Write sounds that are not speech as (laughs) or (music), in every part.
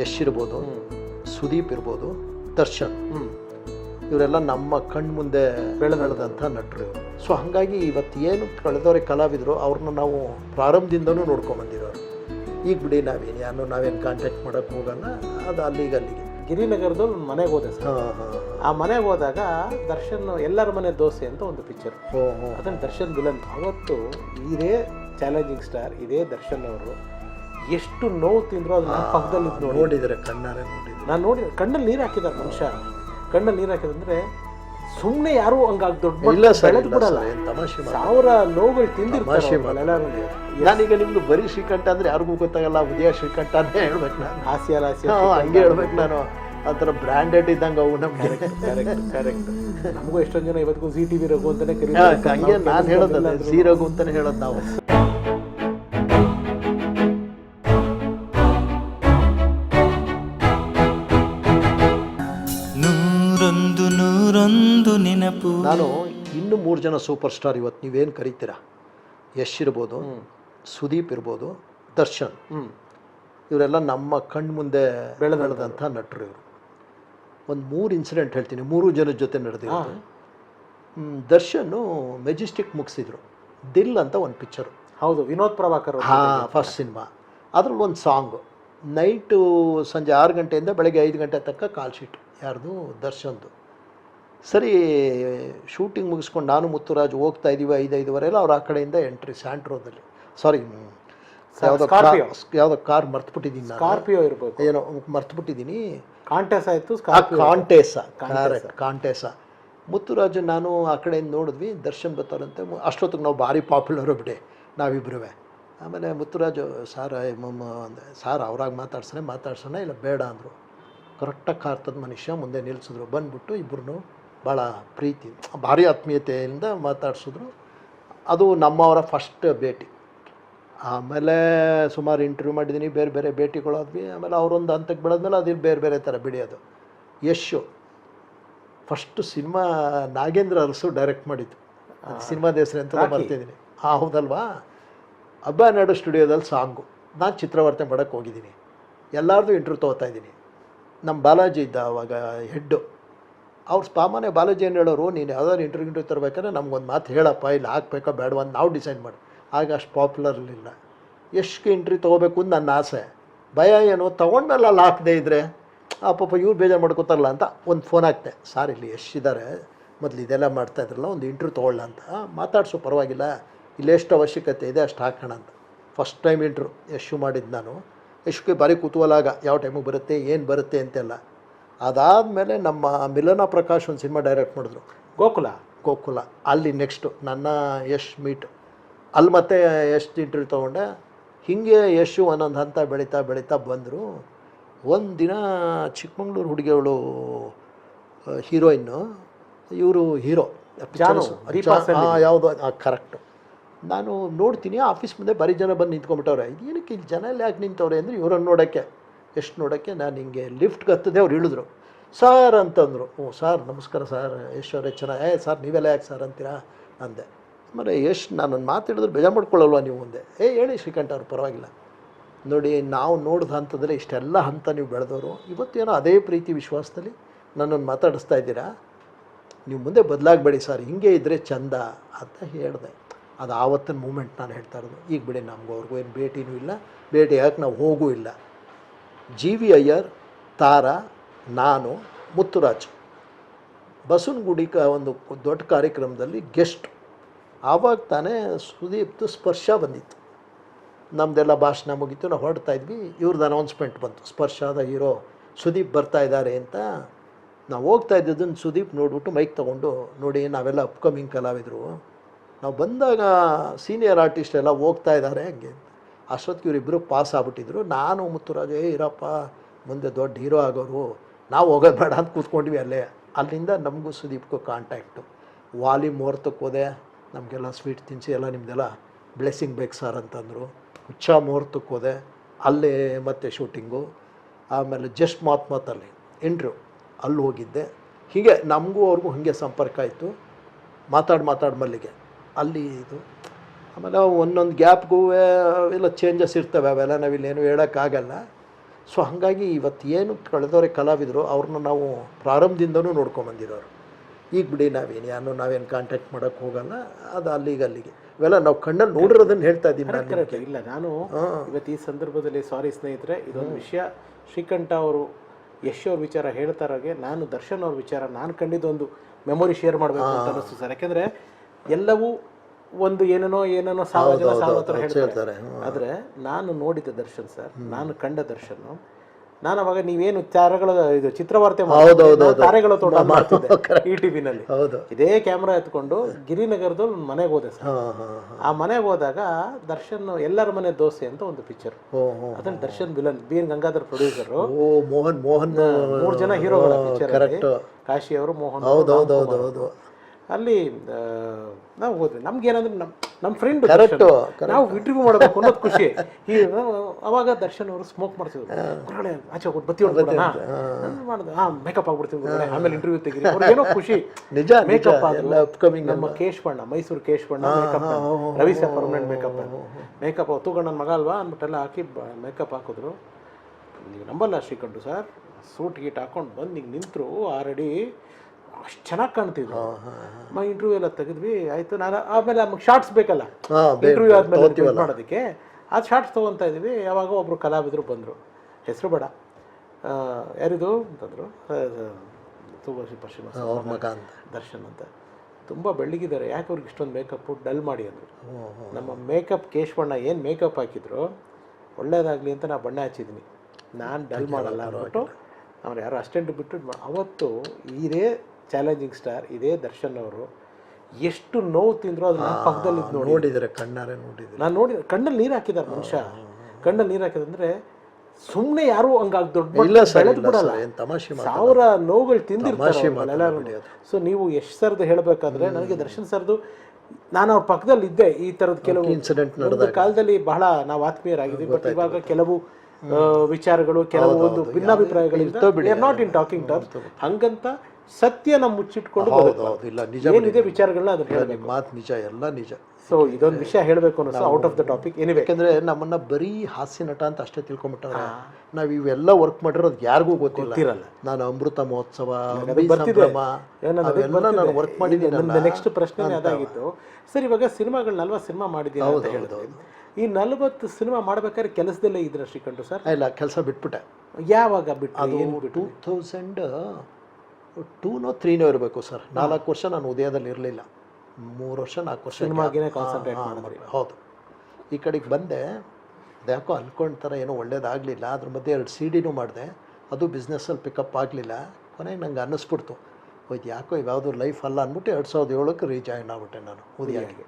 ಯಶ್ ಇರ್ಬೋದು ಸುದೀಪ್ ಇರ್ಬೋದು ದರ್ಶನ್. ಇವರೆಲ್ಲ ನಮ್ಮ ಕಣ್ಣು ಮುಂದೆ ಬೆಳೆದಂಥ ನಟರು ಇವರು. ಸೊ ಹಾಗಾಗಿ ಇವತ್ತು ಏನು ಕಳೆದವರೆ ಕಲಾವಿದರು ಅವ್ರನ್ನ ನಾವು ಪ್ರಾರಂಭದಿಂದನೂ ನೋಡ್ಕೊಂಬಂದಿರೋರು ಈಗ ಬಿಡಿ ನಾವೇನು ಯಾರು ನಾವೇನು ಕಾಂಟ್ಯಾಕ್ಟ್ ಮಾಡೋಕ್ಕೆ ಹೋಗಲ್ಲ ಅದು ಅಲ್ಲಿಗೆ ಅಲ್ಲಿಗೆ. ಗಿರಿನಗರದಲ್ಲಿ ಒಂದು ಮನೆಗೆ ಹೋದೆ ಸರ್. ಆ ಮನೆಗೆ ಹೋದಾಗ ದರ್ಶನ್ ಎಲ್ಲರ ಮನೆ ದೋಸೆ ಅಂತ ಒಂದು ಪಿಕ್ಚರ್ ಅದನ್ನು ದರ್ಶನ್ ವಿಲನ್ ಅವತ್ತು ಇದೇ ಚಾಲೆಂಜಿಂಗ್ ಸ್ಟಾರ್ ಇದೇ ದರ್ಶನ್ ಅವರು. ಎಷ್ಟು ನೋವು ತಿಂದ್ರು ಅದು ನನ್ನ ಪಕ್ಕದಲ್ಲಿ ನೋಡಿ. ನೋಡಿದರೆ ಕಣ್ಣಾರೆ ನೋಡಿದರೆ. ನಾನು ನೋಡಿ ಕಣ್ಣಲ್ಲಿ ನೀರು ಹಾಕಿದ್ದಾರೆ ಮನುಷ್ಯ. ಕಣ್ಣಲ್ಲಿ ನೀರು ಹಾಕಿದಂದ್ರೆ ಸುಮ್ಮನೆ ಯಾರು ಹಂಗಾಗಿ ದೊಡ್ಡ ಇಲ್ಲ ಸರ್ ಬಿಡಲ್ಲ. ತಮಾಷೆ ಸಾವಿರ ನೋವುಗಳು ತಿಂದಿರ್ತಾರೆ ನಾನೀಗ ನಿಮ್ಗೆ ಬರೀ ಶ್ರೀಕಂಠ ಅಂದ್ರೆ ಯಾರಿಗೂ ಗೊತ್ತಾಗಲ್ಲ ಉದಯ ಶ್ರೀಕಂಠ ಅಂತ ಹೇಳ್ಬೇಕು ನಾನು. ಹಾಸ್ಯ ಹಾಸ್ಯ ಹಾ, ಹಂಗೆ ಹೇಳ್ಬೇಕು ನಾನು. ಒಂಥರ ಬ್ರಾಂಡೆಡ್ ಬ್ರ್ಯಾಂಡೆಡ್ ಇದ್ದಂಗೆ ಅವು ನಮ್ಗೆ. ಕರೆಕ್ಟ್ ಕರೆಕ್ಟ್ ನಮಗೂ ಎಷ್ಟೊಂದು ಜನ ಇವತ್ತಿಗೂ ಸಿ ಟಿ ವಿ ರಘು ಅಂತಾನೆ ಕರೀತಾರೆ. ಹಂಗೆ ನಾನು ಹೇಳೋದಲ್ಲ ಜೀರೋಗು ಅಂತಾನೆ ಹೇಳೋದು ನಾವು. ಮೂರು ಜನ ಸೂಪರ್ ಸ್ಟಾರ್ ಇವತ್ತು ನೀವೇನು ಕರಿತೀರಾ? ಯಶ್ ಇರ್ಬೋದು ಸುದೀಪ್ ಇರ್ಬೋದು ದರ್ಶನ್. ಇವರೆಲ್ಲ ನಮ್ಮ ಕಣ್ಣು ಮುಂದೆ ಬೆಳೆದಂಥ ನಟರು ಇವರು. ಒಂದು ಮೂರು ಇನ್ಸಿಡೆಂಟ್ ಹೇಳ್ತೀನಿ ಮೂರು ಜನ ಜೊತೆ ನಡೆದಿರೋದು. ದರ್ಶನು ದರ್ಶನ್ನು ಮೆಜೆಸ್ಟಿಕ್ ಮುಗಿಸಿದ್ರು. ದಿಲ್ ಅಂತ ಒಂದು ಪಿಕ್ಚರು. ಹೌದು ವಿನೋದ್ ಪ್ರಭಾಕರ್. ಹಾಂ ಫಸ್ಟ್ ಸಿನಿಮಾ. ಅದ್ರಲ್ಲಿ ಒಂದು ಸಾಂಗು ನೈಟು ಸಂಜೆ ಆರು ಗಂಟೆಯಿಂದ ಬೆಳಗ್ಗೆ ಐದು ಗಂಟೆ ತನಕ ಕಾಲ್ ಶೀಟ್ ಯಾರ್ದು? ದರ್ಶನ್ದು. ಸರಿ ಶೂಟಿಂಗ್ ಮುಗಿಸ್ಕೊಂಡು ನಾನು ಮುತ್ತುರಾಜ್ ಹೋಗ್ತಾ ಇದ್ದೀವಿ ಐದು ಐದುವರೆಲ್ಲ ಅವ್ರು ಆ ಕಡೆಯಿಂದ ಎಂಟ್ರಿ ಸ್ಯಾಂಟ್ರೋದಲ್ಲಿ ಸಾರಿ ಯಾವುದೋ ಕಾರ್ ಸ್ಕಾರ್ಪಿಯೋ. ಯಾವುದೋ ಕಾರ್ ಮರ್ತುಬಿಟ್ಟಿದ್ದೀನಿ ನಾನು. ಸ್ಕಾರ್ಪಿಯೋ ಇರ್ಬೋದು ಏನೋ ಮರ್ತುಬಿಟ್ಟಿದ್ದೀನಿ. ಕಾಂಟೆಸ ಆಯ್ತು ಆ Scorpio Contessa correct Contessa Muthuraju ನಾನು ಆ ಕಡೆಯಿಂದ ನೋಡಿದ್ವಿ ದರ್ಶನ್ ಬರ್ತಾರಂತೆ. ಮು- ಅಷ್ಟೊತ್ತಿಗೆ ನಾವು ಭಾರಿ ಪಾಪ್ಯುಲರ್ ಬಿಡಿ ನಾವಿಬ್ರೂ ಆಮೇಲೆ ಮುತ್ತುರಾಜು ಸಾರ್ ಅಂದೆ ಸಾರ್ ಅವ್ರಾಗ ಮಾತಾಡ್ಸೋಣ ಮಾತಾಡ್ಸೋಣ ಇಲ್ಲ ಬೇಡ ಅಂದರು. ಕರೆಕ್ಟಾಗಿ ಕಾರ್ತದ ಮನುಷ್ಯ ಮುಂದೆ ನಿಲ್ಲಿಸಿದ್ರು ಬಂದ್ಬಿಟ್ಟು ಇಬ್ಬರು ಭಾಳ ಪ್ರೀತಿ ಭಾರಿ ಆತ್ಮೀಯತೆಯಿಂದ ಮಾತಾಡಿಸಿದ್ರು. ಅದು ನಮ್ಮವರ ಫಸ್ಟ್ ಭೇಟಿ. ಆಮೇಲೆ ಸುಮಾರು ಇಂಟರ್ವ್ಯೂ ಮಾಡಿದ್ದೀನಿ ಬೇರೆ ಬೇರೆ ಭೇಟಿಗಳಾದ್ವಿ ಆಮೇಲೆ ಅವರೊಂದು ಹಂತಕ್ಕೆ ಬೆಳೆದ್ಮೇಲೆ ಅದು ಬೇರೆ ಬೇರೆ ಥರ ಬಿಡಿಯೋದು Yashu first cinema Nagendra Arasu direct ಮಾಡಿದ್ದು. ಅದು ಸಿನಿಮಾದ ಹೆಸರು ಅಂತ ಬರ್ತಿದ್ದೀನಿ. ಹಾಂ ಹೌದಲ್ವಾ? ಹಬ್ಬ ನಾಡು ಸ್ಟುಡಿಯೋದಲ್ಲಿ ಸಾಂಗು. ನಾನು ಚಿತ್ರವರ್ತನೆ ಮಾಡೋಕ್ಕೆ ಹೋಗಿದ್ದೀನಿ. ಎಲ್ಲರದು ಇಂಟ್ರ್ಯೂ ತೊಗೋತಾ ಇದ್ದೀನಿ. ನಮ್ಮ ಬಾಲಾಜಿ ಇದ್ದ ಅವಾಗ ಹೆಡ್ಡು ಅವ್ರ ಸ್ಪಾಮನೇ ಬಾಲಾಜಿ ಏನು ಹೇಳೋರು, ನೀನು ಯಾವ್ದಾದ್ರು ಇಂಟರ್ವ್ಯೂ ಇಂಟರ್ವ್ಯೂ ತರಬೇಕಾದ್ರೆ ನಮ್ಗೊಂದು ಮಾತು ಹೇಳಪ್ಪ, ಇಲ್ಲಿ ಹಾಕ್ಬೇಕಾ, ಬೇಡವಾ ಅಂತ ನಾವು ಡಿಸೈಡ್ ಮಾಡಿ. ಆಗ ಅಷ್ಟು ಪಾಪ್ಯುಲರ್ ಇರಲಿಲ್ಲ ಎಷ್ಟು ಇಂಟ್ರ್ಯೂ ತೊಗೋಬೇಕು ಅಂತ ನನ್ನ ಆಸೆ. ಭಯ ಏನು? ತೊಗೊಂಡ್ಮೇಲೆ ಅಲ್ಲಿ ಹಾಕದೇ ಇದ್ದರೆ ಆ ಪಾಪ ಇವ್ರು ಬೇಜಾರು ಮಾಡ್ಕೋತಾರಲ್ಲ ಅಂತ ಒಂದು ಫೋನ್ ಹಾಕ್ತೆ ಸಾರ್ ಇಲ್ಲಿ ಎಷ್ಟಿದ್ದಾರೆ ಮೊದಲು ಇದೆಲ್ಲ ಮಾಡ್ತಾ ಇದ್ರಲ್ಲ, ಒಂದು ಇಂಟ್ರ್ಯೂ ತೊಗೊಳ್ಳ ಅಂತ. ಮಾತಾಡಿಸು, ಪರವಾಗಿಲ್ಲ. ಇಲ್ಲಿ ಎಷ್ಟು ಅವಶ್ಯಕತೆ ಇದೆ, ಅಷ್ಟು ಹಾಕೋಣ ಅಂತ. ಫಸ್ಟ್ ಟೈಮ್ ಇಂಟ್ರು ಯಶು ಮಾಡಿದ್ದು ನಾನು. ಯಶ್ಕೆ ಭಾರಿ ಕುತೂಹಲ ಆಗ, ಯಾವ ಟೈಮಿಗೆ ಬರುತ್ತೆ, ಏನು ಬರುತ್ತೆ ಅಂತೆಲ್ಲ. ಅದಾದಮೇಲೆ ನಮ್ಮ ಮಿಲನ ಪ್ರಕಾಶ್ ಒಂದು ಸಿನಿಮಾ ಡೈರೆಕ್ಟ್ ಮಾಡಿದ್ರು ಗೋಕುಲ? ಗೋಕುಲ. ಅಲ್ಲಿ ನೆಕ್ಸ್ಟು ನನ್ನ ಯಶ್ ಮೀಟ್ ಅಲ್ಲಿ ಮತ್ತೆ ಯಶ್ ಇಂಟರ್ವ್ಯೂ ತೊಗೊಂಡೆ. ಹಿಂಗೆ ಯಶು ಒಂದೊಂದು ಹಂತ ಬೆಳೀತಾ ಬೆಳೀತಾ ಬಂದರು. ಒಂದು ದಿನ ಚಿಕ್ಕಮಂಗ್ಳೂರು ಹುಡುಗಿಯವಳು ಹೀರೋಯಿನ್ನು ಇವರು ಹೀರೋ ಯಾವುದು ಕರೆಕ್ಟು ನಾನು ನೋಡ್ತೀನಿ ಆಫೀಸ್ ಮುಂದೆ ಬರೀ ಜನ ಬಂದು ನಿಂತ್ಕೊಂಡ್ಬಿಟ್ಟವ್ರೆ. ಏನಕ್ಕೆ ಇಲ್ಲಿ ಜನ ಎಲ್ಲ ಯಾಕೆ ನಿಂತವ್ರೆ ಅಂದರೆ ಇವ್ರನ್ನ ನೋಡೋಕ್ಕೆ. ಎಷ್ಟು ನೋಡೋಕ್ಕೆ ನಾನು ಹಿಂಗೆ ಲಿಫ್ಟ್ಗೆ ಹತ್ತದೆ ಅವ್ರು ಇಳಿದ್ರು ಸಾರ್ ಅಂತಂದರು. ಹ್ಞೂ ಸಾರ್, ನಮಸ್ಕಾರ ಸಾರ್. ಯಶ್ ಅವರೇ, ಚೆನ್ನಾಗಿ ಏ, ಸಾರ್, ನೀವೆಲ್ಲ ಯಾಕೆ ಸಾರ್ ಅಂತೀರಾ? ಅಂದೆ. ಆಮೇಲೆ ಯಶ್ ಮಾತು ಹೇಳಿದ್ರೆ ಬೇಜಾರು ಮಾಡ್ಕೊಳ್ಳಲ್ವ ನೀವು ಮುಂದೆ ಏ, ಹೇಳಿ ಶ್ರೀಕಂಠ ಅವ್ರು, ಪರವಾಗಿಲ್ಲ. ನೋಡಿ, ನಾವು ನೋಡಿದ ಹಂತದಲ್ಲಿ ಇಷ್ಟೆಲ್ಲ ಹಂತ ನೀವು ಬೆಳೆದವರು, ಇವತ್ತೇನೋ ಅದೇ ಪ್ರೀತಿ ವಿಶ್ವಾಸದಲ್ಲಿ ನನ್ನನ್ನು ಮಾತಾಡಿಸ್ತಾ ಇದ್ದೀರಾ? ನೀವು ಮುಂದೆ ಬದಲಾಗಬೇಡಿ ಸರ್, ಹಿಂಗೆ ಇದ್ದರೆ ಚಂದ ಅಂತ ಹೇಳಿದೆ. ಅದು ಆವತ್ತಿನ ಮೂಮೆಂಟ್ ನಾನು ಹೇಳ್ತಾ ಇರೋದು. ಈಗ ಬಿಡಿ, ನಮಗೂ ಅವ್ರಿಗೂ ಏನು ಭೇಟಿನೂ ಇಲ್ಲ. ಭೇಟಿ ಯಾಕೆ ನಾವು ಹೋಗೂ ಇಲ್ಲ. ಜಿ ವಿ ಅಯ್ಯರ್ ತಾರಾ, ನಾನು, ಮುತ್ತುರಾಜ್. ಬಸವನಗುಡಿ ಕ ಒಂದು ದೊಡ್ಡ ಕಾರ್ಯಕ್ರಮದಲ್ಲಿ ಗೆಸ್ಟ್. ಆವಾಗ ತಾನೇ ಸುದೀಪ್ದು ಸ್ಪರ್ಶ ಬಂದಿತ್ತು. ನಮ್ಮದೆಲ್ಲ ಭಾಷಣ ಮುಗೀತು, ನಾವು ಹೊರಡ್ತಾ ಇದ್ವಿ. ಇವ್ರದ್ದು ಅನೌನ್ಸ್ಮೆಂಟ್ ಬಂತು. ಸ್ಪರ್ಶದ ಹೀರೋ ಸುದೀಪ್ ಬರ್ತಾ ಇದ್ದಾರೆ ಅಂತ ನಾವು ಹೋಗ್ತಾ ಇದ್ದದನ್ನು ಸುದೀಪ್ ನೋಡ್ಬಿಟ್ಟು ಮೈಕ್ ತೊಗೊಂಡು, ನೋಡಿ, ನಾವೆಲ್ಲ ಅಪ್ಕಮಿಂಗ್ ಕಲಾವಿದರು. ನಾವು ಬಂದಾಗ ಸೀನಿಯರ್ ಆರ್ಟಿಸ್ಟ್ ಎಲ್ಲ ಹೋಗ್ತಾ ಇದ್ದಾರೆ. ಹಂಗೆ. ಅಷ್ಟೊತ್ತಿಗೆ ಇವರಿಬ್ಬರು ಪಾಸ್ ಆಗ್ಬಿಟ್ಟಿದ್ರು. ನಾನು ಮುತ್ತುರಾಜ, ಏ, ಇರಪ್ಪ, ಮುಂದೆ ದೊಡ್ಡ ಹೀರೋ ಆಗೋರು, ನಾವು ಹೋಗೋದು ಬೇಡ ಅಂತ ಕೂತ್ಕೊಂಡ್ವಿ ಅಲ್ಲೇ. ಅಲ್ಲಿಂದ ನಮಗೂ ಸುದೀಪ್ಗೂ ಕಾಂಟ್ಯಾಕ್ಟು ವಾಲಿ ಮುಹೂರ್ತಕ್ಕೆ ಹೋದೆ. ನಮಗೆಲ್ಲ ಸ್ವೀಟ್ ತಿನ್ಸಿ ಎಲ್ಲ ನಿಮ್ಮದೆಲ್ಲ ಬ್ಲೆಸ್ಸಿಂಗ್ ಬೇಕು ಸರ್ ಅಂತಂದರು. ಹುಚ್ಚ ಮುಹೂರ್ತಕ್ಕೆ ಹೋದೆ. ಅಲ್ಲೇ ಮತ್ತೆ ಶೂಟಿಂಗು ಆಮೇಲೆ ಜಸ್ಟ್ ಮಾತ್ ಮಾತಲ್ಲಿ ಇಂಟ್ರ್ಯೂ ಅಲ್ಲಿ ಹೋಗಿದ್ದೆ. ಹೀಗೆ ನಮಗೂ ಅವ್ರಿಗೂ ಹೀಗೆ ಸಂಪರ್ಕ ಆಯಿತು. ಮಾತಾಡಿ ಮಾತಾಡಿ ಮಲ್ಲಿಗೆ. ಅಲ್ಲಿ ಇದು ಆಮೇಲೆ ಒಂದೊಂದು ಗ್ಯಾಪ್ಗೂ ಎಲ್ಲ ಚೇಂಜಸ್ ಇರ್ತವೆ ಅವೆಲ್ಲ ನಾವಿಲ್ಲೇನು ಹೇಳೋಕ್ಕಾಗಲ್ಲ. ಸೊ ಹಾಗಾಗಿ ಇವತ್ತು ಏನು ಕಳೆದವರೆ ಕಲಾವಿದರು ಅವ್ರನ್ನ ನಾವು ಪ್ರಾರಂಭದಿಂದನೂ ನೋಡ್ಕೊಂಬಂದಿರೋರು ಈಗ ಬಿಡಿ ನಾವೇನು ಯಾರು ನಾವೇನು ಕಾಂಟ್ಯಾಕ್ಟ್ ಮಾಡೋಕ್ಕೆ ಹೋಗಲ್ಲ ಅದು ಅಲ್ಲಿಗೆ ಅಲ್ಲಿಗೆ. ಇವೆಲ್ಲ ನಾವು ಕಣ್ಣಲ್ಲಿ ನೋಡಿರೋದನ್ನು ಹೇಳ್ತಾ ಇದ್ದೀನಿ ನಾನು ಇಲ್ಲ ನಾನು ಇವತ್ತು ಈ ಸಂದರ್ಭದಲ್ಲಿ ಸಾರಿ ಸ್ನೇಹಿತರೆ ಇದೊಂದು ವಿಷಯ. ಶ್ರೀಕಂಠ ಅವರು ಯಶ್ ಅವ್ರ ವಿಚಾರ ಹೇಳ್ತಾರಾಗೆ ನಾನು ದರ್ಶನ್ ಅವ್ರ ವಿಚಾರ ನಾನು ಕಂಡಿದ್ದೊಂದು ಮೆಮೊರಿ ಶೇರ್ ಮಾಡಬೇಕು ಅಂತ ಅನ್ನಿಸ್ತು ಸರ್. ಯಾಕೆಂದರೆ ಎಲ್ಲವೂ ಒಂದು ಏನೇನೋ ಏನೇನೋ ಸಾವಿರ ಜನ ಸಾವಿರ ಹತ್ರ ಹೇಳ್ತಾರೆ. ಆದ್ರೆ ನಾನು ನೋಡಿದ ದರ್ಶನ್ ಸರ್ ನಾನು ಕಂಡ ದರ್ಶನ್ ನಾನು ಅವಾಗ ನೀವೇನು ತಾರಗಳ ಇದು ಚಿತ್ರವಾರ್ತೆ ತಾರೆಗಳ ತೋಟ ಮಾಡ್ತಿದ್ದೆ ಈ ಟಿವಿನಲ್ಲಿ ಹೌದು. ಇದೇ ಕ್ಯಾಮ್ರಾ ಎತ್ಕೊಂಡು ಗಿರಿನಗರದ ಮನೆಗೆ ಹೋದೆ ಸರ್. ಆ ಮನೆಗೆ ಹೋದಾಗ ದರ್ಶನ್ ಎಲ್ಲರ ಮನೆ ದೋಸೆ ಅಂತ ಒಂದು ಪಿಕ್ಚರ್ ಅದನ್ನ Darshan villain B N Gangadhar producer O Mohan Mohan ಮೂರು ಜನ ಹೀರೋಗಳ ಪಿಕ್ಚರ್ ಕಾಶಿ ಅವರು ಮೋಹನ್ ಅಲ್ಲಿ ನಾವು ಹೋದ್ವಿ ನಮ್ಗೆ ಏನಂದ್ರೆ ನಮ್ ನಮ್ಮ ಫ್ರೆಂಡ್ ನಾವು ಇಂಟರ್ವ್ಯೂ ಮಾಡಬೇಕು ಅನ್ನೋದು ಖುಷಿ. ಈ ಅವಾಗ ದರ್ಶನ್ ಅವರು ಸ್ಮೋಕ್ ಮಾಡ್ತಿದ್ರು ಹೊರಗಡೆ ಆಚೆ ಹೋಗಿ ಬತ್ತಿ ಹೊಡ್ಬಿಡೋಣ ಮಾಡಿದೆ. ಹಾ ಮೇಕಪ್ ಆಗ್ಬಿಡ್ತೀವಿ ಆಮೇಲೆ ಇಂಟರ್ವ್ಯೂ ತೆಗೀರಿ. ಏನೋ ಖುಷಿ. ನಿಜ ಮೇಕಪ್ ಎಲ್ಲ ಅಪ್ಕಮಿಂಗ್ ನಮ್ಮ ಕೇಶ್ವಣ್ಣ Mysuru ಕೇಶ್ವಣ್ಣ makeup Ravi sir permanent makeup makeup ತೂಗಣ್ಣನ ಮಗ ಅಲ್ವಾ? ಅಂದ್ಬಿಟ್ಟೆಲ್ಲ ಹಾಕಿ ಮೇಕಪ್ ಹಾಕಿದ್ರು. ನೀವು ನಂಬಲ್ಲ ಶ್ರೀಕಂಠು ಸರ್. ಸೂಟ್ ಗೀಟ್ ಹಾಕೊಂಡು ಬಂದು ಹಿಂಗೆ ನಿಂತರು. ಆಲ್ರೆಡಿ ಅಷ್ಟು ಚೆನ್ನಾಗಿ ಕಾಣ್ತಿದ್ರು. ಮ ಇಂಟರ್ವ್ಯೂ ಎಲ್ಲ ತೆಗೆದ್ವಿ. ಆಯಿತು ನಾನು ಆಮೇಲೆ ನಮಗೆ ಶಾರ್ಟ್ಸ್ ಬೇಕಲ್ಲ? ಇಂಟರ್ವ್ಯೂ ಆದಮೇಲೆ ಮಾಡೋದಕ್ಕೆ. ಆ ಶಾರ್ಟ್ಸ್ ತೊಗೊತಾ ಇದ್ವಿ ಯಾವಾಗ ಒಬ್ಬರು ಕಲಾವಿದರು ಬಂದರು. ಹೆಸರು ಬೇಡ. ಯಾರಿದು? ಅಂತಂದರು. ತುಳಸಿ ಪಶ್ಚಿಮ ದರ್ಶನ್ ಅಂತ. ತುಂಬ ಬೆಳ್ಳಿಗಿದ್ದಾರೆ. ಯಾಕೆ ಅವ್ರಿಗೆ ಇಷ್ಟೊಂದು ಮೇಕಪ್ಪು ಡಲ್ ಮಾಡಿ ಅಂದರು. ನಮ್ಮ ಮೇಕಪ್ ಕೇಶವಣ್ಣ ಏನು ಮೇಕಪ್ ಹಾಕಿದ್ರು? ಒಳ್ಳೇದಾಗಲಿ ಅಂತ ನಾ ಬಣ್ಣ ಹಚ್ಚಿದ್ದೀನಿ ನಾನು ಡಲ್ ಮಾಡಲ್ಲ ಅಂದ್ಬಿಟ್ಟು ಅವ್ರು ಯಾರೋ ಅಸ್ಟೆಂಟ್ ಬಿಟ್ಟು ಅವತ್ತು ಇದೇ ಚಾಲೆಂಜಿಂಗ್ ಸ್ಟಾರ್ ಇದೇ ದರ್ಶನ್ ಅವರು. ಎಷ್ಟು ನೋವು ತಿಂದ್ರು ಅದು ನನ್ನ ಪಕ್ಕದಲ್ಲಿ ಇದ್ದು ನೋಡಿ. ನೋಡಿದರೆ ಕಣ್ಣಾರೆ ನೋಡಿದ್ರೆ ನಾನು ನೋಡಿದ ಕಣ್ಣಲ್ಲಿ ನೀರು ಹಾಕಿದ್ದಾರೆ ಮನುಷ್ಯ. ಕಣ್ಣಲ್ಲಿ ನೀರು ಹಾಕಿದಂದ್ರೆ ಸುಮ್ಮನೆ ಯಾರು ಹಂಗಾಗಿ ದೊಡ್ಡ ಇಲ್ಲ ಬಿಡಲ್ಲ. ಸಾವಿರ ನೋವುಗಳು ತಿಂದಿರ್ತಾರೆ. ಸೊ ನೀವು ಎಷ್ಟು ಸರ್ದು ಹೇಳಬೇಕಾದ್ರೆ ನನಗೆ ದರ್ಶನ್ ಸರ್ದು ನಾನು ಅವ್ರ ಪಕ್ಕದಲ್ಲಿ ಇದ್ದೆ ಈ ಥರದ ಕೆಲವು ಇನ್ಸಿಡೆಂಟ್ ನಡೆದ ಕಾಲದಲ್ಲಿ ಬಹಳ ನಾವು ಆತ್ಮೀಯರಾಗಿದ್ದೀವಿ ಬಟ್ ಇವಾಗ ಕೆಲವು ವಿಚಾರಗಳು ಕೆಲವು ಒಂದು ಭಿನ್ನಾಭಿಪ್ರಾಯಗಳಿಂದ ನಾಟ್ ಇನ್ ಟಾಕಿಂಗ್ ಟರ್ಮ್ಸ್ ಹಂಗಂತ ಸತ್ಯನ ಮುಚ್ಚಿಟ್ಕೊಂಡು ಹೌದು ಇಲ್ಲ ನಿಜ ಏನಿದೆ ವಿಚಾರಗಳನ್ನ ಅದನ್ನ ಹೇಳಬೇಕು. ಮಾತು ನಿಜ ಎಲ್ಲ ನಿಜ. ಸೊ ಇದೊಂದು ವಿಷಯ ಹೇಳಬೇಕು ಅನ್ನೋ ಔಟ್ ಆಫ್ ದ ಟಾಪಿಕ್ ಏನಿವೆ ಯಾಕಂದ್ರೆ ನಮ್ಮನ್ನ ಬರೀ ಹಾಸ್ಯ ನಟ ಅಂತ ಅಷ್ಟೇ ತಿಳ್ಕೊಂಬಿಟ್ಟವ್ರೆ ನಾವು ಇವೆಲ್ಲ ವರ್ಕ್ ಮಾಡಿರೋದು ಯಾರಿಗೂ ಗೊತ್ತಿಲ್ಲ. ಗೊತ್ತಿರಲ್ಲ. ನಾನು ಅಮೃತ ಮಹೋತ್ಸವ ಅಂಬಿ ಬರ್ತಿದೆ. ಸಂಭ್ರಮ ಏನೋ ಅದಕ್ಕೆ ಅವೆಲ್ಲ ನಾನು ಬರ್ತಿದೆ. ವರ್ಕ್ ಮಾಡಿದ್ದೀನಿ ನೆಕ್ಸ್ಟ್ ಪ್ರಶ್ನೆ ಅದಾಗಿತ್ತು. ಸರ್ ಇವಾಗ ಸಿನಿಮಾಗಳು ನಲ್ವತ್ತು ಸಿನಿಮಾ ಮಾಡಿದ್ದೀನಿ ಅಂತ ಹೇಳಿದ್ವಿ ಈ ನಲವತ್ತು ಸಿನಿಮಾ ಮಾಡ್ಬೇಕಾದ್ರೆ ಕೆಲಸದಲ್ಲೇ ಇದ್ರ ಶ್ರೀಕಂಠು ಸರ್? ಇಲ್ಲ ಕೆಲಸ ಬಿಟ್ಬಿಟ್ಟೆ. ಯಾವಾಗ ಬಿಟ್ಟು ಅದು ಏನು ಟೂ ತೌಸಂಡ್ ಟೂನೋ ತ್ರೀನೋ ಇರಬೇಕು ಸರ್. ನಾಲ್ಕು ವರ್ಷ ನಾನು ಉದಯದಲ್ಲಿ ಇರಲಿಲ್ಲ. ಮೂರು ವರ್ಷ ನಾಲ್ಕು ವರ್ಷ ಸಿನಿಮಾಗೇನೆ ಕಾನ್ಸಂಟ್ರೇಟ್ ಮಾಡಿದ್ರಿ. ಹೌದು. ಈ ಕಡೆಗೆ ಬಂದೆ. ಅದ್ಯಾಕೋ ಅನ್ಕೊಂಡ ಥರ ಏನೋ ಒಳ್ಳೇದಾಗಲಿಲ್ಲ. ಅದ್ರ ಮಧ್ಯೆ ಎರಡು ಸಿ ಡಿನೂ ಮಾಡಿದೆ. ಅದು ಬಿಸ್ನೆಸ್ಸಲ್ಲಿ ಪಿಕಪ್ ಆಗಲಿಲ್ಲ. ಕೊನೆಗೆ ನಂಗೆ ಅನ್ನಿಸ್ಬಿಡ್ತು. ಹೋಯ್ತು ಯಾಕೋ ಇವ್ಯಾವುದು ಲೈಫ್ ಅಲ್ಲ ಅಂದ್ಬಿಟ್ಟು ಎರಡು ಸಾವಿರದ ಏಳಕ್ಕೆ ರೀಜಾಯಿನ್ ಆಗ್ಬಿಟ್ಟೆ ನಾನು ಉದಯಾಗೆ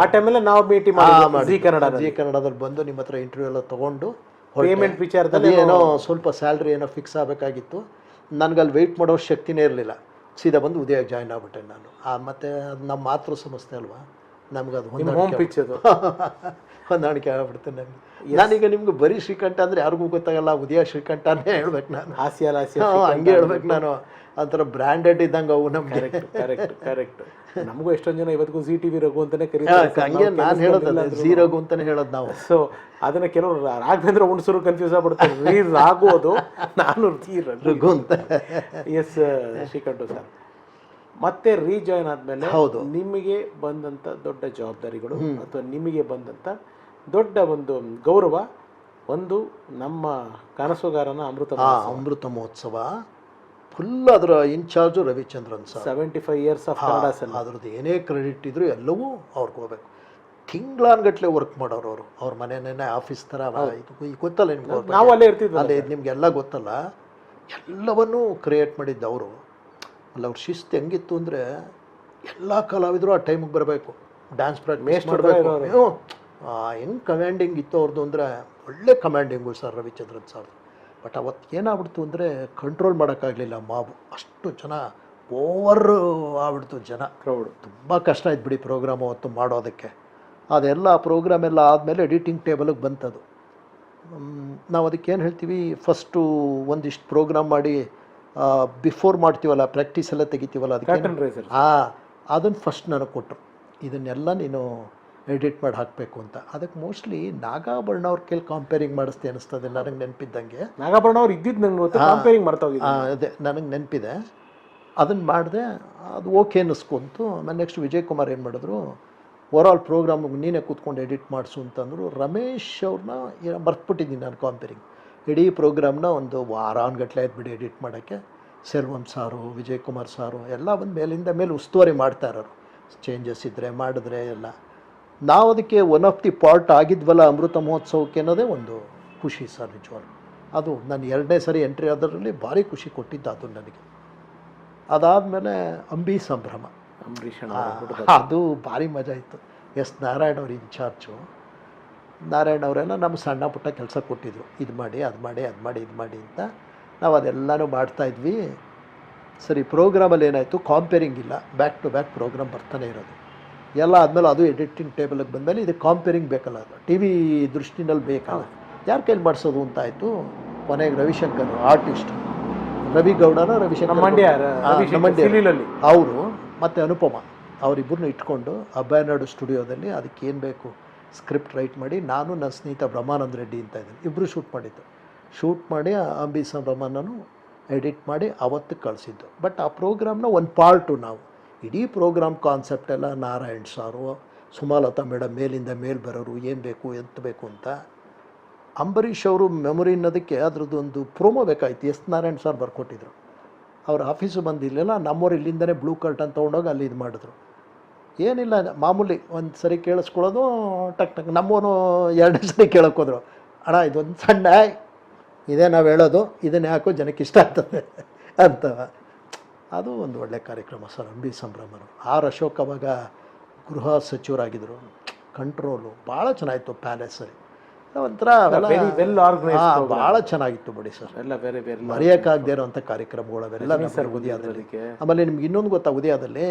ಆ ಟೈಮಲ್ಲಿ ನಾವು ಭೇಟಿ ಮಾಡಿ ಜಿ ಕನ್ನಡ ಜಿ ಕನ್ನಡದಲ್ಲಿ ಬಂದು ನಿಮ್ಮ ಹತ್ರ ಇಂಟರ್ವ್ಯೂ ಎಲ್ಲ ತೊಗೊಂಡು ಪೇಮೆಂಟ್ ವಿಚಾರದಲ್ಲಿ ಏನೋ ಸ್ವಲ್ಪ ಸ್ಯಾಲ್ರಿ ಏನೋ ಫಿಕ್ಸ್ ಆಗಬೇಕಾಗಿತ್ತು. ನನಗಲ್ಲಿ ವೆಯ್ಟ್ ಮಾಡೋ ಶಕ್ತಿನೇ ಇರಲಿಲ್ಲ. ಸೀದಾ ಬಂದು ಉದಯ ಜಾಯ್ನ್ ಆಗ್ಬಿಟ್ಟೆ ನಾನು. ಆ ಮತ್ತೆ ಅದು ನಮ್ಮ ಮಾತೃ ಸಂಸ್ಥೆ ಅಲ್ವಾ? ನಮ್ಗೆ ಅದು ಹೊಂದಾಣಿಕೆ ಅದು. (laughs) ಹೊಂದಾಣಿಕೆ ಆಗ್ಬಿಡ್ತೇನೆ ನನಗೆ ನಾನೀಗ ನಿಮ್ಗೆ ಬರೀ ಶ್ರೀಕಂಠ ಅಂದ್ರೆ ಯಾರಿಗೂ ಗೊತ್ತಾಗಲ್ಲ ಉದಯ ಶ್ರೀಕಂಠನೇ ಹೇಳ್ಬೇಕು ನಾನು. ಹಾಸ್ಯ ಲಾಸ್ಯ ಹಾ, ಹಂಗೆ ಹೇಳ್ಬೇಕು ನಾನು. ಒಂಥರ ಬ್ರ್ಯಾಂಡೆಡ್ ಇದ್ದಂಗೆ ಅವು ನಮ್ಗೆ. ಕರೆಕ್ಟ್ ಕರೆಕ್ಟ್ ನಮಗೂ ಎಷ್ಟೊಂದು ಜನ ಇವತ್ತಿಗೂ ಜಿ ಟಿವಿ ರಘು ಅಂತಾನೆ ಕರೀತಾರೆ. ಹಂಗೆ ನಾನು ಹೇಳೋದಲ್ಲ ಝೀರೋಗು ಅಂತಾನೆ ಹೇಳೋದು ನಾವು. ಸೊ ಅದನ್ನ ಕೆಲವರು ರಾಘವೇಂದ್ರ ಹುಣಸೂರು ಕನ್ಫ್ಯೂಸ್ ಆಗ್ಬಿಡ್ತಾರೆ ರೀ ರಾಘು ಅದು ನಾನು ಜಿ ರಘು. ರಘು ಅಂತ. ಎಸ್ ಶ್ರೀಕಂಠ ಸರ್ ಮತ್ತೆ ರೀಜಾಯ್ನ್ ಆದ್ಮೇಲೆ ಹೌದು. ನಿಮಗೆ ಬಂದಂತ ದೊಡ್ಡ ಜವಾಬ್ದಾರಿಗಳು ಅಥವಾ ನಿಮಗೆ ಬಂದಂತ ದೊಡ್ಡ ಒಂದು ಗೌರವ ಒಂದು ನಮ್ಮ ಕನಸುಗಾರನ ಅಮೃತ ಅಮೃತ ಮಹೋತ್ಸವ ಫುಲ್ ಅದರ incharge Ravichandran sir. Seventy five years of Kannada ಸನ್ ಅದ್ರದ್ದು ಏನೇ ಕ್ರೆಡಿಟ್ ಇದ್ರು ಎಲ್ಲವೂ ಅವ್ರಿಗೆ ಹೋಗ್ಬೇಕು. ತಿಂಗಳಾನ್ಗಟ್ಲೆ ವರ್ಕ್ ಮಾಡೋರು ಅವರು. ಅವ್ರ ಮನೆನೇ ಆಫೀಸ್ ಥರ ಇದು ಗೊತ್ತಲ್ಲ ನಿಮ್ಗೆ. ನಾವು ಅಲ್ಲೇ ಇರ್ತಿದ್ವಿ ಅಲ್ಲೇ ನಿಮಗೆಲ್ಲ ಗೊತ್ತಲ್ಲ? ಎಲ್ಲವನ್ನೂ ಕ್ರಿಯೇಟ್ ಮಾಡಿದ್ದು ಅವರು. ಅಲ್ಲ ಅವ್ರ ಶಿಸ್ತು ಹೆಂಗಿತ್ತು ಅಂದರೆ ಎಲ್ಲ ಕಲಾವಿದರು ಆ ಟೈಮಿಗೆ ಬರಬೇಕು. ಡ್ಯಾನ್ಸ್ ಪ್ರಾಕ್ಟೀಸ್ ಮಾಡಬೇಕು. ಹೆಂಗೆ ಕಮ್ಯಾಂಡಿಂಗ್ ಇತ್ತು ಅವ್ರದ್ದು ಅಂದರೆ ಒಳ್ಳೆ commanding sir Ravichandran sir but ಅವತ್ತು ಏನಾಗ್ಬಿಡ್ತು ಅಂದರೆ ಕಂಟ್ರೋಲ್ ಮಾಡೋಕ್ಕಾಗಲಿಲ್ಲ ಮಾಬು ಅಷ್ಟು ಜನ ಓವರ್ ಆಗ್ಬಿಡ್ತು ಜನ. ಕ್ರೌಡ್ ತುಂಬ ಕಷ್ಟ ಆಯ್ತು ಬಿಡಿ ಪ್ರೋಗ್ರಾಮ್ ಅವತ್ತು ಮಾಡೋದಕ್ಕೆ. ಅದೆಲ್ಲ ಪ್ರೋಗ್ರಾಮ್ ಎಲ್ಲ ಆದಮೇಲೆ ಎಡಿಟಿಂಗ್ ಟೇಬಲಿಗೆ ಬಂತದು. ನಾವು ಅದಕ್ಕೆ ಏನು ಹೇಳ್ತೀವಿ? ಫಸ್ಟು ಒಂದಿಷ್ಟು ಪ್ರೋಗ್ರಾಮ್ ಮಾಡಿ ಬಿಫೋರ್ ಮಾಡ್ತೀವಲ್ಲ ಪ್ರಾಕ್ಟೀಸ್ ಎಲ್ಲ ತೆಗಿತೀವಲ್ಲ ಅದಕ್ಕೆ ಹಾಂ ಅದನ್ನು ಫಸ್ಟ್ ನನಗೆ ಕೊಟ್ಟರು ಇದನ್ನೆಲ್ಲ ನೀನು ಎಡಿಟ್ ಮಾಡಿ ಹಾಕಬೇಕು ಅಂತ. ಅದಕ್ಕೆ ಮೋಸ್ಟ್ಲಿ ನಾಗಾಭರಣ ಅವ್ರ ಕೇಳಿ ಕಾಂಪೇರಿಂಗ್ ಮಾಡಿಸ್ತೆ ಅನಿಸ್ತದೆ ನನಗೆ ನೆನಪಿದ್ದಂಗೆ. ನಾಗಾಭರಣ ಅವ್ರು ಇದ್ದಿದ್ದು ನಂಗೆ ಗೊತ್ತು ಕಂಪೇರಿಂಗ್ ಮಾಡ್ತಾ ಅದೇ ನನಗೆ ನೆನಪಿದೆ. ಅದನ್ನು ಮಾಡಿದೆ ಅದು ಓಕೆ ಅನ್ನಿಸ್ಕೊಂತು ಆಮೇಲೆ ನೆಕ್ಸ್ಟ್ ವಿಜಯ್ ಕುಮಾರ್ ಏನು ಮಾಡಿದ್ರು ಓವರಾಲ್ ಪ್ರೋಗ್ರಾಮ್ ನೀನೇ ಕೂತ್ಕೊಂಡು ಎಡಿಟ್ ಮಾಡಿಸು ಅಂತಂದರು ರಮೇಶ್ ಅವ್ರನ್ನ ಮರ್ತ್ಬಿಟ್ಟಿದ್ದೀನಿ ನಾನು ಕಾಂಪೇರಿಂಗ್ ಇಡೀ ಪ್ರೋಗ್ರಾಮ್ನ ಒಂದು ವಾರಾನ್ಗಟ್ಲೆ ಆಯ್ತು ಬಿಡಿ ಎಡಿಟ್ ಮಾಡೋಕ್ಕೆ. ಸೆಲ್ವಂ ಸಾರು ವಿಜಯ್ ಕುಮಾರ್ ಸಾರು ಎಲ್ಲ ಒಂದು ಮೇಲಿಂದ ಮೇಲೆ ಉಸ್ತುವಾರಿ ಮಾಡ್ತಾ ಇರೋರು. ಚೇಂಜಸ್ ಇದ್ದರೆ ಮಾಡಿದ್ರೆ ಎಲ್ಲ. ನಾವು ಅದಕ್ಕೆ ಒನ್ ಆಫ್ ದಿ ಪಾರ್ಟ್ ಆಗಿದ್ವಲ್ಲ ಅಮೃತ ಮಹೋತ್ಸವಕ್ಕೆ ಅನ್ನೋದೇ ಒಂದು ಖುಷಿ ಸರ್ ನಿಜವಾಗ್ಲೂ. ಅದು ನಾನು ಎರಡನೇ ಸರಿ ಎಂಟ್ರಿ ಆದರಲ್ಲಿ ಭಾರಿ ಖುಷಿ ಕೊಟ್ಟಿದ್ದು ಅದು ನನಗೆ. ಅದಾದಮೇಲೆ ಅಂಬಿ ಸಂಭ್ರಮ. ಅದು ಭಾರಿ ಮಜಾ ಇತ್ತು. ಎಸ್ ನಾರಾಯಣ ಅವ್ರ ಇನ್ಚಾರ್ಜು ನಾರಾಯಣ ಅವರೆಲ್ಲ ನಮ್ಮ ಸಣ್ಣ ಪುಟ್ಟ ಕೆಲಸ ಕೊಟ್ಟಿದ್ರು. ಇದು ಮಾಡಿ ಅದು ಮಾಡಿ ಅದು ಮಾಡಿ ಇದು ಮಾಡಿ ಅಂತ. ನಾವು ಅದೆಲ್ಲನೂ ಮಾಡ್ತಾಯಿದ್ವಿ ಸರಿ ಪ್ರೋಗ್ರಾಮಲ್ಲಿ ಏನಾಯಿತು? ಕಾಂಪೇರಿಂಗ್ ಇಲ್ಲ. ಬ್ಯಾಕ್ ಟು ಬ್ಯಾಕ್ ಪ್ರೋಗ್ರಾಮ್ ಬರ್ತಾನೆ ಇರೋದು. ಎಲ್ಲ ಆದಮೇಲೆ ಅದು ಎಡಿಟಿಂಗ್ ಟೇಬಲಿಗೆ ಬಂದಮೇಲೆ ಇದು ಕಾಂಪೇರಿಂಗ್ ಬೇಕಲ್ಲ ಅದು. ಟಿ ವಿ ದೃಷ್ಟಿನಲ್ಲಿ ಬೇಕಲ್ಲ ಯಾರ ಕೈಲಿ ಮಾಡಿಸೋದು ಅಂತ ಆಯಿತು? ಕೊನೆಗೆ ರವಿಶಂಕರ್ ಆರ್ಟಿಸ್ಟ್ ರವಿ ಗೌಡರ ರವಿಶಂಕರ್ ಅವರು ಮತ್ತು ಅನುಪಮ ಅವರಿಬ್ಬರನ್ನ ಇಟ್ಕೊಂಡು ಅಭಯನಾಡು ಸ್ಟುಡಿಯೋದಲ್ಲಿ ಅದಕ್ಕೆ ಏನು ಬೇಕು? ಸ್ಕ್ರಿಪ್ಟ್ ರೈಟ್ ಮಾಡಿ ನಾನು ನನ್ನ ಸ್ನೇಹಿತ ಬ್ರಹ್ಮಾನಂದ ರೆಡ್ಡಿ ಅಂತ ಇದ್ದೀನಿ. ಇಬ್ಬರು ಶೂಟ್ ಮಾಡಿದ್ದು. ಶೂಟ್ ಮಾಡಿ ಅಂಬಿ ಸಂಭ್ರಮನೂ ಎಡಿಟ್ ಮಾಡಿ ಅವತ್ತು ಕಳಿಸಿದ್ದು. ಬಟ್ ಆ ಪ್ರೋಗ್ರಾಮ್ನ ಒಂದು ಪಾರ್ಟು ನಾವು. ಇಡೀ ಪ್ರೋಗ್ರಾಮ್ ಕಾನ್ಸೆಪ್ಟ್ ಎಲ್ಲ ನಾರಾಯಣ್ ಸಾರು, ಸುಮಾಲತಾ ಮೇಡಮ್ ಮೇಲಿಂದ ಮೇಲ್ ಬರೋರು ಏನು ಬೇಕು, ಎಂತ ಬೇಕು ಅಂತ ಅಂಬರೀಷ್ ಅವರು ಮೆಮೊರಿ ಅನ್ನೋದಕ್ಕೆ ಅದ್ರದ್ದು ಒಂದು ಪ್ರೋಮೋ ಬೇಕಾಯ್ತು. ಎಸ್ ನಾರಾಯಣ್ ಸರ್ ಬರ್ಕೊಟ್ಟಿದ್ರು. ಅವ್ರ ಆಫೀಸು ಬಂದಿರಲಿಲ್ಲ ನಮ್ಮವ್ರು ಇಲ್ಲಿಂದನೇ ಬ್ಲೂ ಕರ್ಟನ್ ತೊಗೊಂಡೋಗಿ ಅಲ್ಲಿ ಇದು ಮಾಡಿದ್ರು. ಏನಿಲ್ಲ, ಮಾಮೂಲಿ ಒಂದು ಸರಿ ಕೇಳಿಸ್ಕೊಳ್ಳೋದು, ಟಕ್ ಟಕ್ ನಮ್ಮವನು ಎರಡನೇ ಸರಿ ಕೇಳೋಕ್ಕೋದ್ರು ಅಣ್ಣ, ಇದೊಂದು ಸಣ್ಣ, ಇದೇ ನಾವು ಹೇಳೋದು, ಇದನ್ನ ಯಾಕೋ ಜನಕ್ಕೆ ಇಷ್ಟ ಆಗ್ತದೆ (laughs) ಅಂತ. ಅದು ಒಂದು ಒಳ್ಳೆ ಕಾರ್ಯಕ್ರಮ ಸರ್. ಅಂಬಿ ಸಂಭ್ರಮರು ಆರ್ ಅಶೋಕ್ ಅವಾಗ ಗೃಹ ಸಚಿವರಾಗಿದ್ದರು ಕಂಟ್ರೋಲು. ಭಾಳ ಚೆನ್ನಾಗಿತ್ತು ಪ್ಯಾಲೇಸಲ್ಲಿ ಒಂಥರ. ಭಾಳ ಚೆನ್ನಾಗಿತ್ತು ಬಿಡಿ ಸರ್. ಎಲ್ಲ ಬೇರೆ ಬೇರೆ ಮರೆಯೋಕ್ಕಾಗದೇ ಇರೋಂಥ ಕಾರ್ಯಕ್ರಮಗಳು ಅವೆಲ್ಲ ಸರ್ ಉದಯದಲ್ಲಿ. ಆಮೇಲೆ ನಿಮ್ಗೆ ಇನ್ನೊಂದು ಗೊತ್ತಾ ಉದಯದಲ್ಲಿ?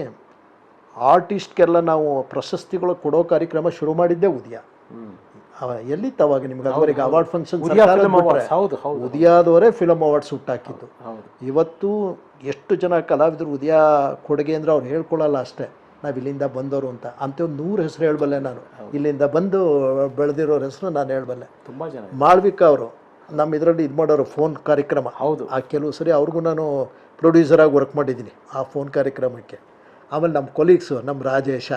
ಆರ್ಟಿಸ್ಟ್ಗೆಲ್ಲ ನಾವು ಪ್ರಶಸ್ತಿಗಳು ಕೊಡೋ ಕಾರ್ಯಕ್ರಮ ಶುರು ಮಾಡಿದ್ದೇ ಉದಯ. ಹ್ಮ್ ಅವ ಎಲ್ಲಿತ್ತು ಅವಾಗ ನಿಮ್ಗೆ ಅದುವರೆಗೆ ಅವಾರ್ಡ್ ಫಂಕ್ಷನ್ ಹೌದು ಹೌದು ಉದಯದವರೇ ಫಿಲಮ್ ಅವಾರ್ಡ್ಸ್ ಹುಟ್ಟಾಕಿದ್ದು ಇವತ್ತು ಎಷ್ಟು ಜನ ಕಲಾವಿದರು ಉದಯ ಕೊಡುಗೆ ಅಂದ್ರೆ ಅವ್ರು ಹೇಳ್ಕೊಳ್ಳಲ್ಲ ಅಷ್ಟೇ. ನಾವು ಇಲ್ಲಿಂದ ಬಂದವರು ಅಂತ. ಅಂತ ಒಂದು ನೂರು ಹೆಸರು ಹೇಳಬಲ್ಲೆ ನಾನು. ಇಲ್ಲಿಂದ ಬಂದು ಬೆಳೆದಿರೋರ ಹೆಸರು ನಾನು ಹೇಳಬಲ್ಲೆ. ತುಂಬಾ ಜನ ಮಾಳ್ವಿಕಾ ಅವರು ನಮ್ಮ ಇದರಲ್ಲಿ ಇದು ಮಾಡೋರು ಫೋನ್ ಕಾರ್ಯಕ್ರಮ. ಹೌದು. ಆ ಕೆಲವು ಸರಿ ಅವ್ರಿಗೂ ನಾನು ಪ್ರೊಡ್ಯೂಸರಾಗಿ ವರ್ಕ್ ಮಾಡಿದ್ದೀನಿ ಆ ಫೋನ್ ಕಾರ್ಯಕ್ರಮಕ್ಕೆ. ಆಮೇಲೆ ನಮ್ಮ ಕೊಲೀಗ್ಸು ನಮ್ಮ ರಾಜೇಶ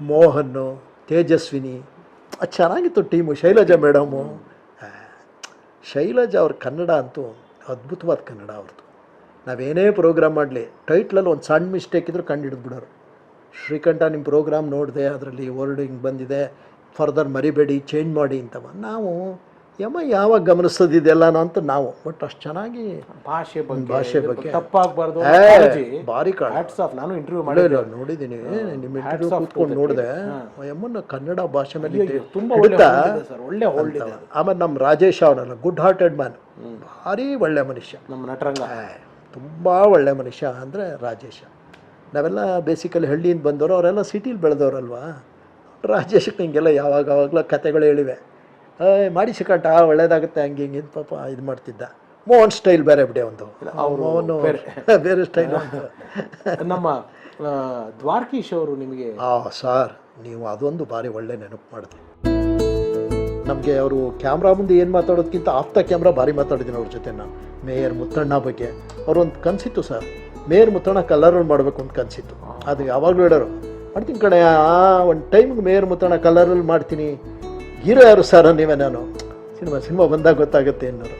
ಮೋಹನ್ನು ತೇಜಸ್ವಿನಿ ಚೆನ್ನಾಗಿತ್ತು ಟೀಮು, ಶೈಲಜಾ ಮೇಡಮು. ಶೈಲಜಾ ಅವ್ರ ಕನ್ನಡ ಅಂತೂ ಅದ್ಭುತವಾದ ಕನ್ನಡ ಅವ್ರದ್ದು. ನಾವೇನೇ ಪ್ರೋಗ್ರಾಮ್ ಮಾಡಲಿ, ಟೈಟ್ಲಲ್ಲಿ ಒಂದು ಸಣ್ಣ ಮಿಸ್ಟೇಕ್ ಇದ್ರೂ ಕಂಡು ಹಿಡಿದ್ಬಿಡೋರು ಶ್ರೀಕಂಠ ನಿಮ್ಮ ಪ್ರೋಗ್ರಾಮ್ ನೋಡಿದೆ, ಅದರಲ್ಲಿ ವರ್ಡಿಂಗ್ ಬಂದಿದೆ ಫರ್ದರ್ ಮರಿಬೇಡಿ ಚೇಂಜ್ ಮಾಡಿ ಅಂತವ. ನಾವು ಯಮ್ಮ ಯಾವಾಗ ಗಮನಿಸೋದಿದೆಲ್ಲನೋ ಅಂತ ನಾವು? ಬಟ್ ಅಷ್ಟು ಚೆನ್ನಾಗಿ ಭಾಷೆ ಬಗ್ಗೆ ಭಾಷೆ ಬಗ್ಗೆ. ತಪ್ಪಾಗಬಾರ್ದು ಭಾರಿ ಹ್ಯಾಟ್ಸ್ ಆಫ್ ನಾನು ಇಂಟರ್ವ್ಯೂ ಮಾಡಿಲ್ಲ ನೋಡಿದ್ದೀನಿ. ನಿಮ್ಮ ಇಂಟರ್ವ್ಯೂ ಕೂತ್ಕೊಂಡು ನೋಡಿದೆ. ಯಮ್ಮನ ಯಮ್ಮನ್ನ ಕನ್ನಡ ಭಾಷೆ ಮೇಲೆ ಅಯ್ಯೋ, ಇಟ್ಟು ತುಂಬಾ ಸರ್. ಒಳ್ಳೆ ಹೋಲ್ಡ್. ಆಮೇಲೆ ನಮ್ಮ ರಾಜೇಶ್ ಅವನಲ್ಲ ಗುಡ್ ಹಾರ್ಟೆಡ್ ಮ್ಯಾನ್ ಭಾರಿ ಒಳ್ಳೆ ಮನುಷ್ಯ. ನಮ್ಮ ನಟರಂಗ. ತುಂಬ ಒಳ್ಳೆ ಮನುಷ್ಯ ಅಂದರೆ ರಾಜೇಶ. ನಾವೆಲ್ಲ ಬೇಸಿಕಲಿ ಹಳ್ಳಿಯಿಂದ ಬಂದವರು ಅವರೆಲ್ಲ ಸಿಟಿಲಿ ಬೆಳೆದವರಲ್ವಾ? ರಾಜೇಶಕ್ಕೆ ಹಿಂಗೆಲ್ಲ ಯಾವಾಗ ಯಾವಾಗಲೂ ಕತೆಗಳು ಹೇಳಿವೆ. ಮಾಡಿ ಸಿಕ್ಕಂಟ ಒಳ್ಳೇದಾಗುತ್ತೆ ಹಂಗೆ ಹಿಂಗೆ ಪಾಪ ಇದು ಮಾಡ್ತಿದ್ದ. ಮೋಹನ್ ಸ್ಟೈಲ್ ಬೇರೆ ಬಿಡಿ ಒಂದು. ಮೋಹನ್ ಬೇರೆ. (laughs) ಸ್ಟೈಲ್ (laughs) ನಮ್ಮ ದ್ವಾರಕೀಶ್ ಅವರು ನಿಮಗೆ ಆ ಸರ್ ನೀವು ಅದೊಂದು ಭಾರಿ ಒಳ್ಳೆ ನೆನಪು ಮಾಡಿದೆ ನಮಗೆ ಅವರು ಕ್ಯಾಮ್ರಾ ಮುಂದೆ ಏನು ಮಾತಾಡೋದಕ್ಕಿಂತ ಆಪ್ತ ಕ್ಯಾಮ್ರಾ ಭಾರಿ ಮಾತಾಡಿದ್ದೀನಿ ಅವ್ರ ಜೊತೆ ನಾನು. ಮೇಯರ್ ಮುತ್ತಣ್ಣ ಬಗ್ಗೆ. ಅವ್ರೊಂದು ಕನಸಿತ್ತು ಸರ್. ಮೇಯರ್ ಮುತ್ತಣ್ಣ ಕಲರ್ ಮಾಡಬೇಕು ಅಂತ ಕನಸಿತ್ತು. ಅದು ಯಾವಾಗಲೂ ಹೇಳೋರು ಮಾಡ್ತೀನಿ ಕಣೆ ಆ ಒಂದು ಟೈಮ್ಗೆ ಮೇಯರ್ ಮುತ್ತಣ್ಣ ಕಲರಲ್ಲಿ ಮಾಡ್ತೀನಿ. ಹೀರೋ ಯಾರು ಸರ್? ನೀವೇ ನಾನು. ಸಿನಿಮಾ ಸಿನಿಮಾ ಬಂದಾಗ ಗೊತ್ತಾಗುತ್ತೆ ಅನ್ನೋರು